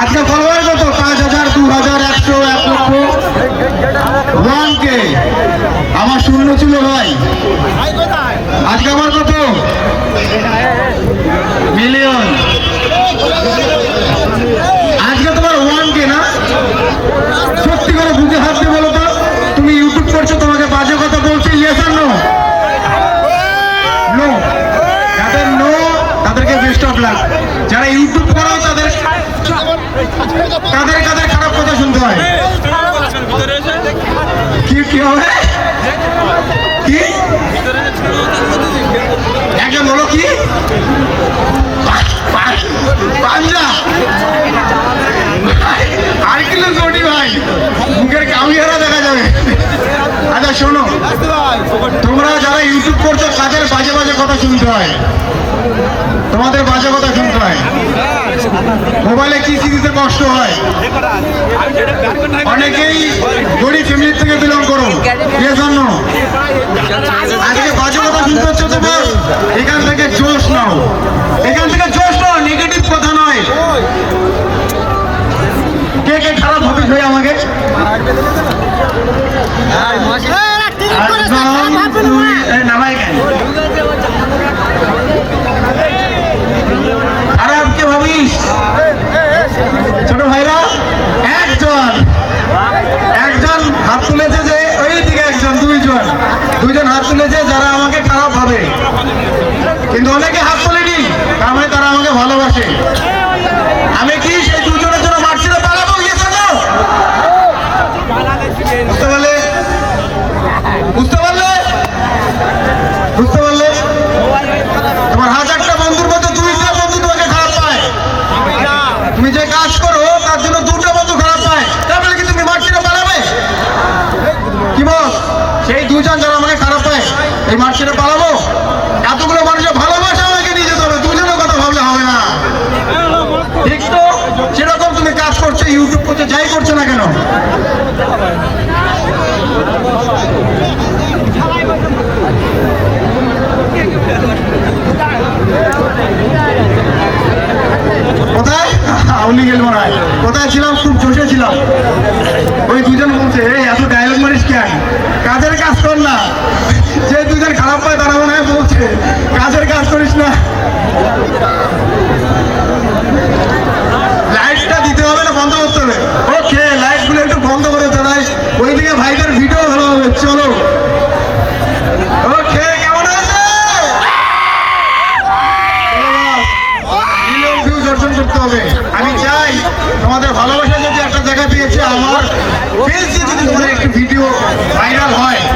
আজকে ফলোয়ার কত? পাঁচ হাজার, দু হাজার, একশো, এক লক্ষ। ওয়ান কে আমার শূন্য ছিল ভাই। আজকে আমার কত? মিলিয়ন আজকে তোমার ওয়ান কে না? সত্যি করে বুকে হাত দিয়ে বলো তো। তুমি ইউটিউব করছ, তোমাকে বাজে কথা বলছি ইয়েস আর নো নো যাদের নো তাদেরকে বেস্ট অফ লাক যারা ইউটিউব করো তাদের তাদের কাদের খারাপ কথা শুনতে হয় আচ্ছা শোনো। তোমরা যারা ইউটিউব করছ কাদের বাজে বাজে কথা শুনতে হয়। তোমাদের বাজে কথা শুনতে হয়। মোবাইলে কি দিতে কষ্ট হয়? অনেকেই গরিব ফ্যামিলি থেকে বিলং করো। এর জন্য। আজকে বাজে কথা শুনতে হচ্ছে তোমার এখান থেকে জোশ নাও এখান থেকে জোশ নাও নেগেটিভ কথা নয় কে কে খারাপ হবে ভাই আমাকে একদম তুই এই নামাই কেন খারাপ কে ভাবিস ছোট ভাইরা একজন একজন হাত তুলেছে যে ওই দিকে একজন দুইজন দুইজন হাত তুলেছে যারা আমাকে খারাপ ভাবে অনেকে হাত তোলেনি, তার মানে তারা আমাকে ভালোবাসে। আমি কি সেই দুজনের জন্য মার্চিতে পালাবো? ইয়ে বন্ধুর বন্ধু তোমাকে খারাপ পায়। তুমি যে কাজ করো, তার জন্য দুটো বন্ধু খারাপ পায়। কি তুমি কি বল? সেই দুজন যারা আমাকে খারাপ পায়, এই মার্চিটা পালাবো এতগুলো মানুষের ভালোবাসা আমাকে নিয়ে যেতে হবে দুজনের কথা ভাবলে হবে না ঠিক তো সেরকম তুমি কাজ করছ ইউটিউব করতে যাই করছ না কেন? কোথায়? আউলি গেল মনে হয় কোথায় ছিলাম? খুব জোশে ছিলাম। ওই দুজন বলছে এই এত ডায়লগ মারিস কেন কাজের কাজ কর না যে দুজন খারাপ পায় তারা মনে হয় বলছে কাজের কাজ করিস না লাইটটা দিতে হবে না বন্ধ করতে হবে ওকে লাইটগুলো একটু বন্ধ করে দাঁড়াই ওইদিকে ভাইদের ভিডিও ভালো হবে চলো ওকে কেমন আছে মিলিয়ন ভিউজ অর্জন করতে হবে আমি